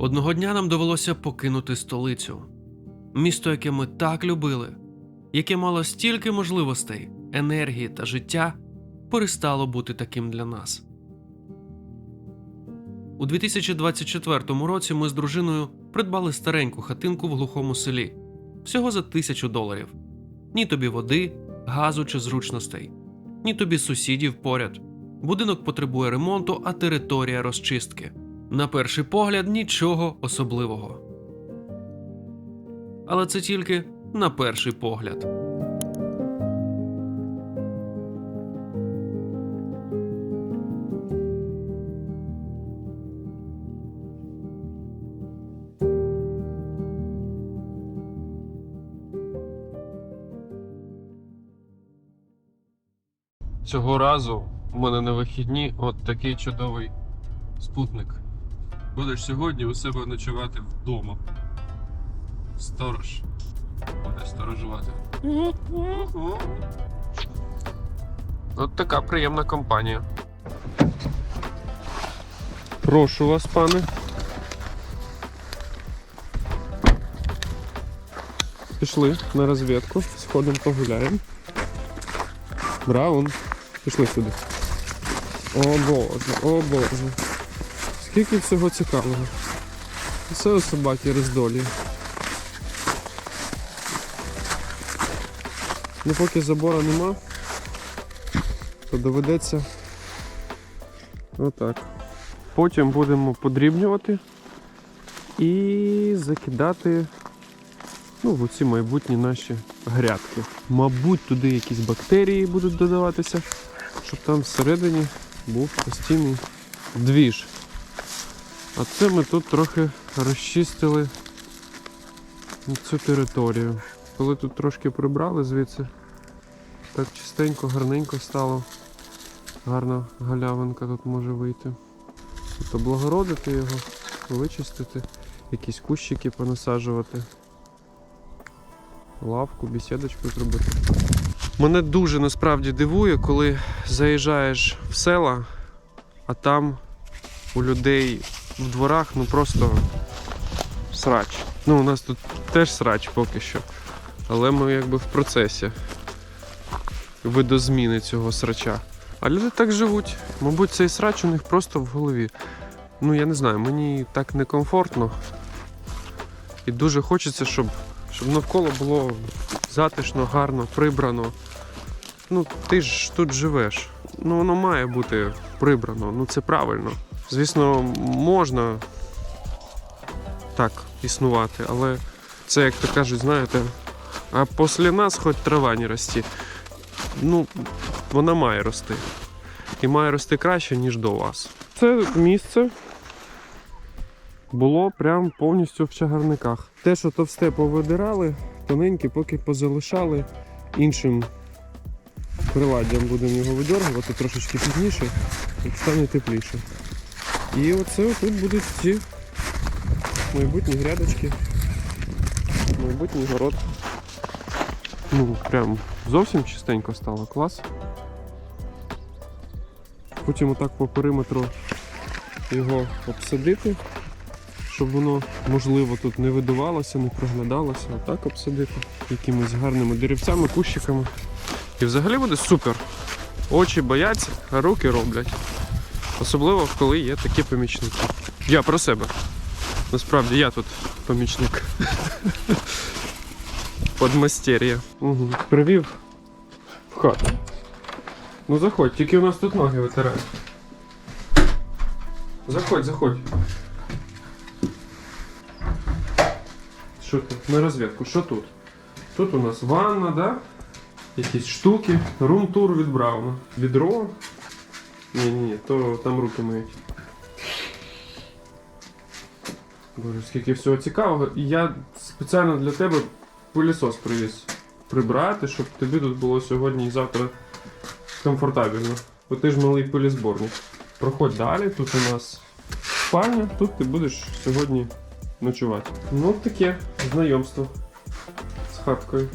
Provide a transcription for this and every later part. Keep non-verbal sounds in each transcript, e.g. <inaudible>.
Одного дня нам довелося покинути столицю. Місто, яке ми так любили, яке мало стільки можливостей, енергії та життя, перестало бути таким для нас. У 2024 році ми з дружиною придбали стареньку хатинку в глухому селі всього за тисячу доларів. Ні тобі води, газу чи зручностей, ні тобі сусідів поряд. Будинок потребує ремонту, а територія розчистки. На перший погляд нічого особливого. Але це тільки на перший погляд. Цього разу у мене на вихідні от такий чудовий спутник. Будеш сьогодні у себе ночувати вдома. Сторож. Буде сторожувати. От така приємна компанія. Прошу вас, пане. Пішли на розвідку, сходимо погуляємо. Браун. Пішли сюди. О боже, о боже. Скільки всього цікавого. Це у собаки роздолі. Ну поки забора нема, то доведеться отак. Потім будемо подрібнювати і закидати ну, в оці майбутні наші грядки. Мабуть, туди якісь бактерії будуть додаватися, щоб там всередині був постійний двіж. А це ми тут трохи розчистили цю територію. Коли тут трошки прибрали звідси, так чистенько, гарненько стало. Гарна галявинка тут може вийти. Тобто облагородити його, вичистити, якісь кущики понасаджувати лавку, бесідочку зробити. Мене дуже насправді дивує, коли заїжджаєш в села, а там у людей в дворах ну просто срач. Ну, у нас тут теж срач поки що. Але ми якби в процесі видозміни цього срача. А люди так живуть. Мабуть, цей срач у них просто в голові. Ну, я не знаю, мені так некомфортно. І дуже хочеться, щоб щоб навколо було затишно, гарно, прибрано. Ну, ти ж тут живеш. Ну, воно має бути прибрано, ну це правильно. Звісно, можна так існувати, але це, як то кажуть, знаєте, а після нас хоч трава не рости. Ну, вона має рости. І має рости краще, ніж до вас. Це місце було прям повністю в чагарниках. Те, що товсте повидирали, тоненьке, поки позалишали іншим приладдям будемо його видергувати трошечки пізніше, як стане тепліше. І оце тут будуть ці майбутні грядочки, майбутній город. Ну, прям зовсім чистенько стало, клас. Потім отак по периметру його обсадити щоб воно, можливо, тут не видувалося, не проглядалося, а так обсадити якимись гарними деревцями, кущиками. І взагалі буде супер. Очі бояться, а руки роблять. Особливо, коли є такі помічники. Я про себе. Насправді я тут помічник. Подмастер'я. Угу. Привів в хату. Ну заходь, тільки у нас тут ноги витирають. Заходь, заходь. Що тут? На розвідку, що тут? Тут у нас ванна, да? Якісь штуки. Рум-тур від Брауна. Відро. Ні, ні, ні, то там руки миють. Боже, скільки всього цікавого. І я спеціально для тебе пилісос привіз прибрати, щоб тобі тут було сьогодні і завтра комфортабельно. Бо ти ж малий пилізборник. Проходь далі, тут у нас спальня, тут ти будеш сьогодні ночувати. Ну таке знайомство з хаткою.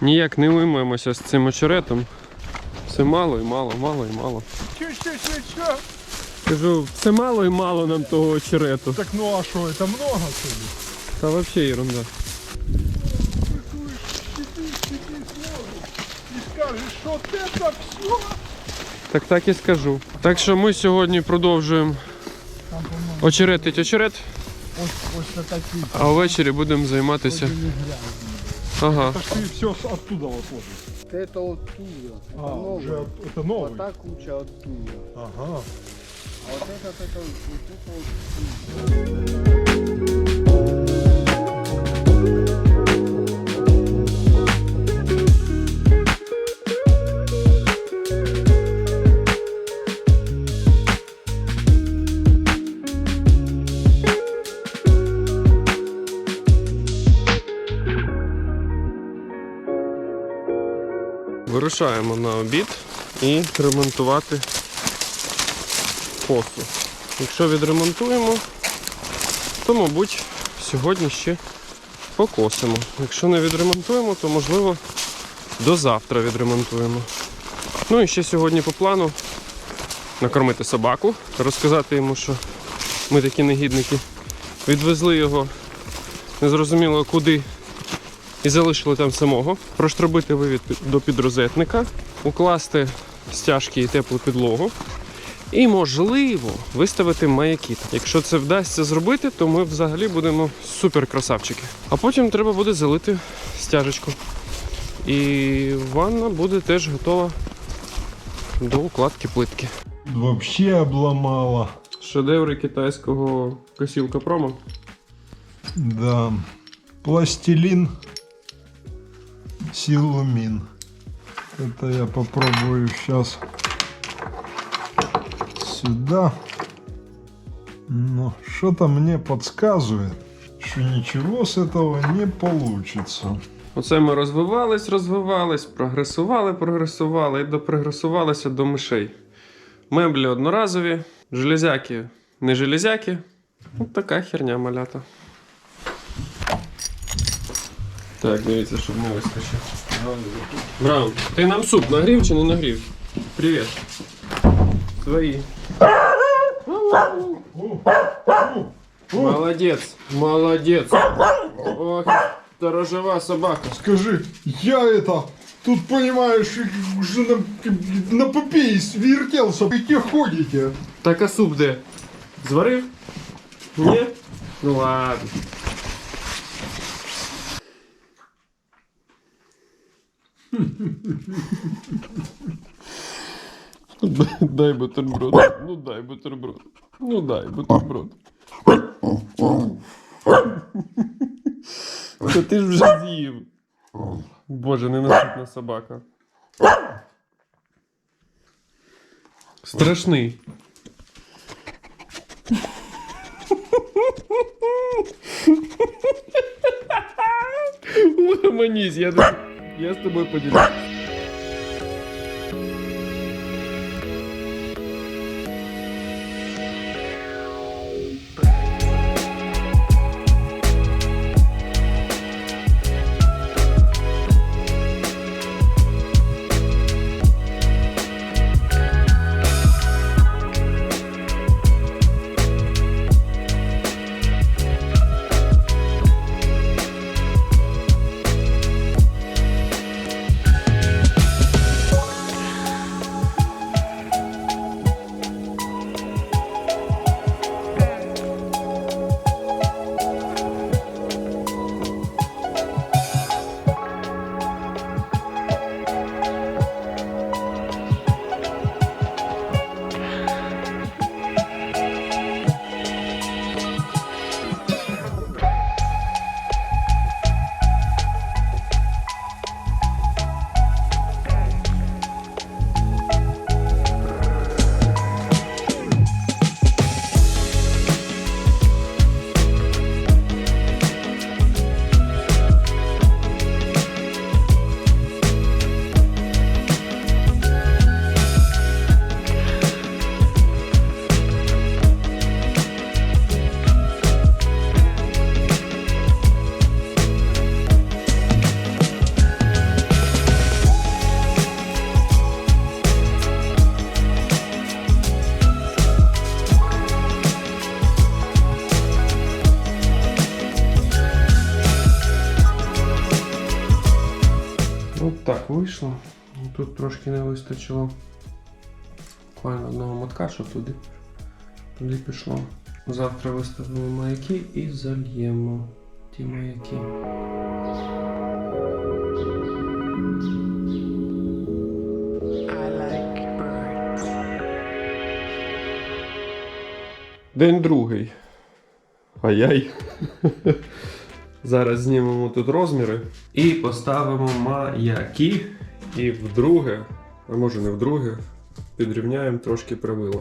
Ніяк не вимаємося з цим очеретом. Все мало і мало, мало і мало. Що, що, що, що? Кажу, все мало і мало нам того очерету. Так ну а що, це много собі? Та взагалі ерунда. Ти скажеш, що це так все? Так так і скажу. Так що ми сьогодні продовжуємо Там, по-моему, очеретить очерет, ось, ось на такие. а ввечері будемо займатися. Вроде не грязные. Ага. Это ж ты все оттуда вот ложишь. Это оттуда. А, это новый. уже от- это Вот новый. та куча оттуда. Ага. А вот этот, это вот это вот оттуда. Вирушаємо на обід і ремонтувати косу. Якщо відремонтуємо, то, мабуть, сьогодні ще покосимо. Якщо не відремонтуємо, то можливо до завтра відремонтуємо. Ну і ще сьогодні по плану накормити собаку, розказати йому, що ми такі негідники. Відвезли його незрозуміло куди і залишили там самого. Проштробити вивід до підрозетника, укласти стяжки і теплу підлогу. І, можливо, виставити маяки. Якщо це вдасться зробити, то ми взагалі будемо супер красавчики. А потім треба буде залити стяжечку. І ванна буде теж готова до укладки плитки. Вообще обломала. Шедеври китайського косілка промо. Да. Пластилин силумин. Это я попробую сейчас сюда. Но что-то мне подсказывает, что ничего с этого не получится. Оце ми розвивались, розвивались, прогресували, прогресували і допрогресувалися до мишей. Меблі одноразові, железяки не железяки. Ось така херня малята. Так, дивіться, щоб не вискочив. Браун, ти нам суп нагрів чи не нагрів? Привіт. Твої. Молодець, молодець. Ох, сторожова собака. Скажи, я это тут понимаешь, уже на, на попе свертелся. Где ходите? Так а суп де? Зварив? Ні? Ну ладно. <laughs> Дай бутерброд. Ну дай бутерброд. Ну дай бутерброд. Та ти ж вже з'їв. Боже, ненаситна собака. Страшний. Угомонись, я, я с тобой поделюсь. Вийшло. Тут трошки не вистачило буквально одного мотка, що туди, туди пішло. Завтра виставимо маяки і зальємо ті маяки. День другий. Ай-яй. Зараз знімемо тут розміри і поставимо маяки. І вдруге, а може не вдруге, підрівняємо трошки правила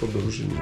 по довжині.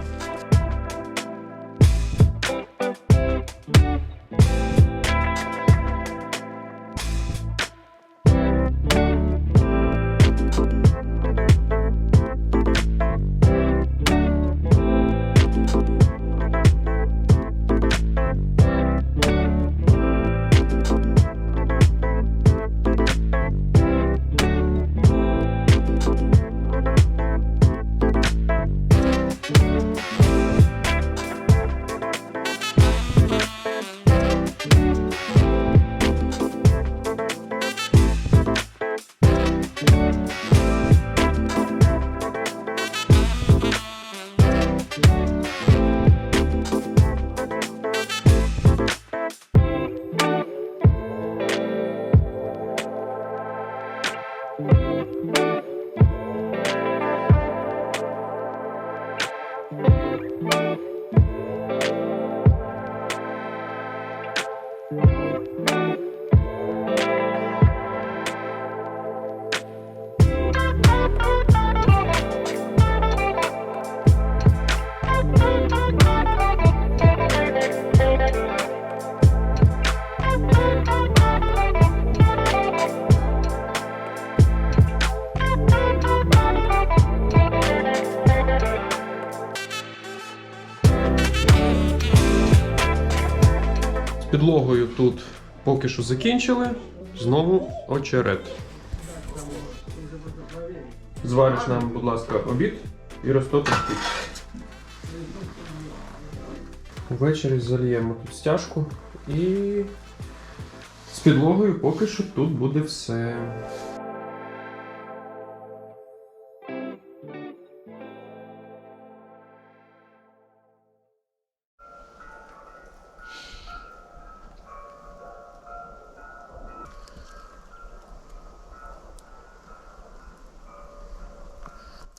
Поки що закінчили. Знову очерет. Звариш нам, будь ласка, обід і розтопиш піч. Ввечері зальємо тут стяжку і з підлогою поки що тут буде все.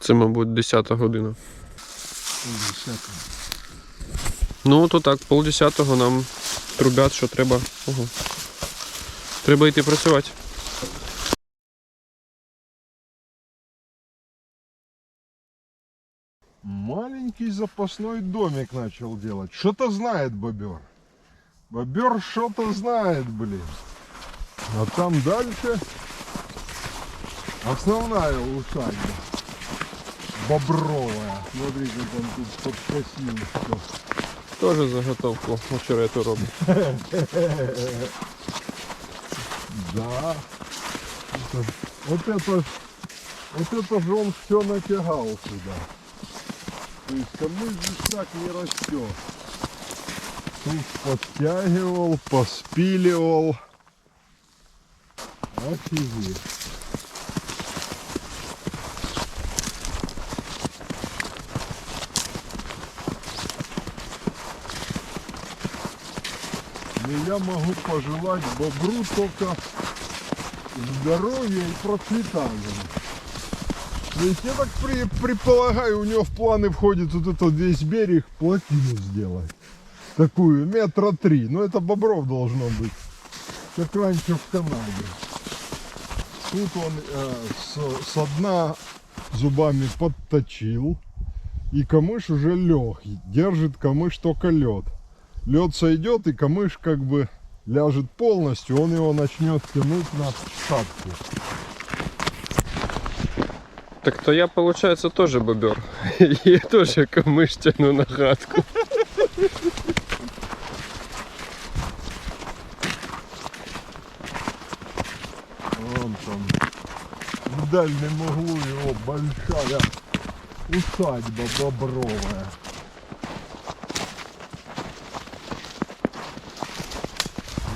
Це, мабуть, 10 година. Ну, то так, полдесятого нам трубят, що треба. Ого. Треба йти працювати. Маленький запасной домик начал делать. Что-то знает бобер. Бобер что-то знает, блин. А там дальше основная усадьба. Бобровая. Смотри, как он тут подкосил все. Теж заготовку очерету робить. <laughs> Да. Это- вот это, вот это же он все натягал сюда. То есть камыш здесь так не растет. Тут подтягивал, поспиливал. Офигеть. Но я могу пожелать бобру только здоровья и процветания. То есть я так при- предполагаю, у него в планы входит вот этот весь берег плотину сделать. Такую, метра три. Но это бобров должно быть. Как раньше в Канаде. Тут он э, с, со дна зубами подточил. И камыш уже лег. Держит камыш только лед. Лед сойдет и камыш как бы ляжет полностью. Он его начнет тянуть на шапку. Так то я, получается, тоже бобер. <laughs> Я тоже камыш тяну на хатку. Вон там в дальнем углу его большая усадьба бобровая.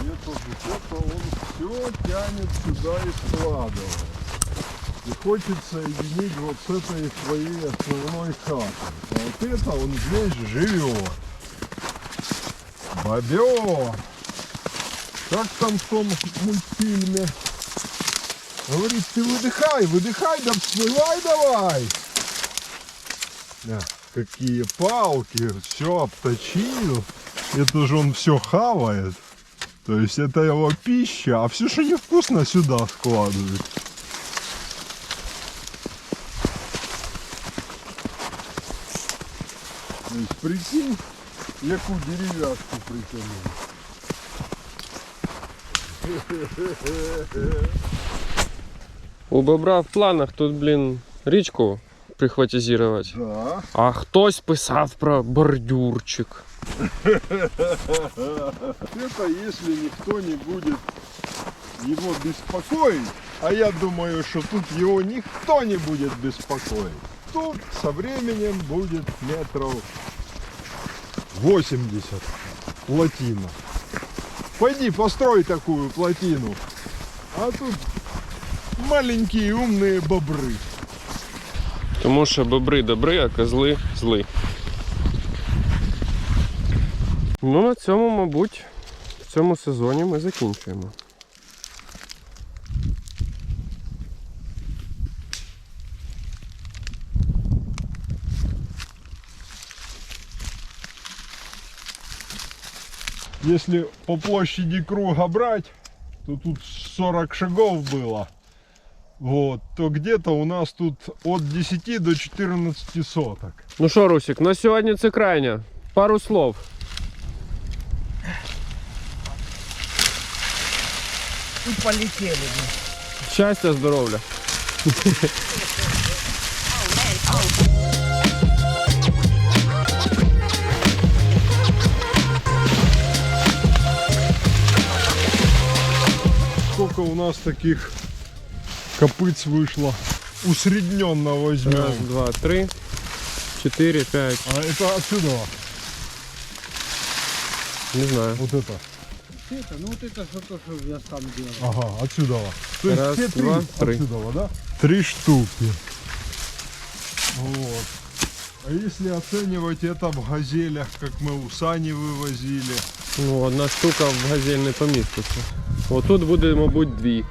И это где-то он все тянет сюда и складывает. И хочет соединить вот с этой своей основной хатой. А вот это он здесь живет. Бобер. Как там в том мультфильме? Говорит, ты выдыхай, выдыхай, да всплывай давай. Да, какие палки, все обточил. Это же он все хавает. То есть это его пища, а все, что невкусно, сюда складывает. То есть прикинь, яку деревяшку притянул. У бобра в планах тут, блін, річку прихватизувати. Да. А хтось писав про бордюрчик. <laughs> Это если никто не будет его беспокоить, а я думаю, что тут его никто не будет беспокоить. Тут со временем будет метров 80 плотина. Пойди построй такую плотину. А тут маленькие умные бобры. Тому що бобри добри, а козли зли. Ну, на цьому, мабуть, в цьому сезоні ми закінчуємо. Если по площади круга брать, то тут 40 шагов было. Вот, то где-то у нас тут от 10 до 14 соток. Ну що, Русик, на сьогодні це крайня. Пару слов. И полетели. Щастя, здоров'я. Сколько у нас таких копыц вышло? Усредненно возьмем. Раз, два, три, чотири, п'ять. А это отсюда, Не знаю. вот это Это, ну вот это что то, что я сам делал. Ага, отсюда. То есть Раз, все три два, три. отсюда, да? Три штуки. Вот. А если оценивать это в газелях, как мы у Сани вывозили, Ну, одна штука в газель не поміститься. Отут буде, мабуть, дві.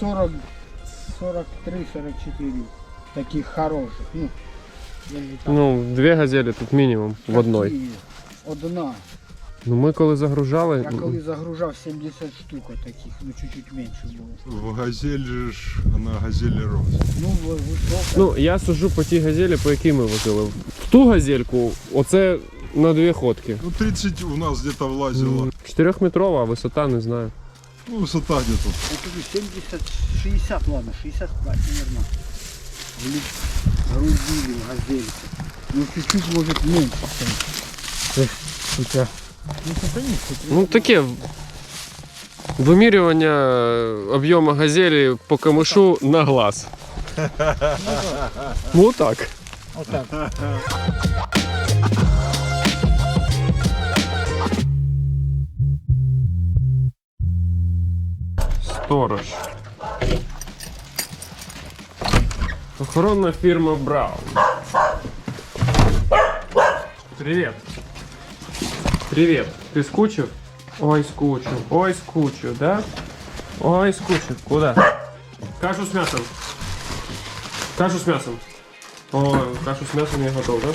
40, 43, 44 таких хороших. Ну, я не так. Ну, дві газелі тут мінімум в одной. Такі. Одна. Ну ми коли загружали. Я коли загружав 70 штук таких, ну чуть-чуть менше було. в газель же ж, она газель рос. Ну, в- висока. Ну, я сужу по тій газелі, по якій ми возили. В ту газельку, оце на дві ходки. Ну 30 у нас где-то влазило. Чотирьохметрова, а висота не знаю. Ну высота где-то. Я кажу 70, 60, ладно, 65, наверное. Вли- Грузили в газельку. Ну, чуть-чуть, может, меньше. чем. То есть, хотя... Ну, сохрани, Ну таке в- вимірювання об'єму газелі по камишу на глаз. Ну так. Вот так. Сторож. Охоронна фірма Браун. Привіт. Привіт. Ты скучив? Ой, скучу. Ой, скучу, да? Ой, скучу. Куда? Кашу с м'ясом. Кашу с м'ясом. О, кашу с м'ясом я готов, да?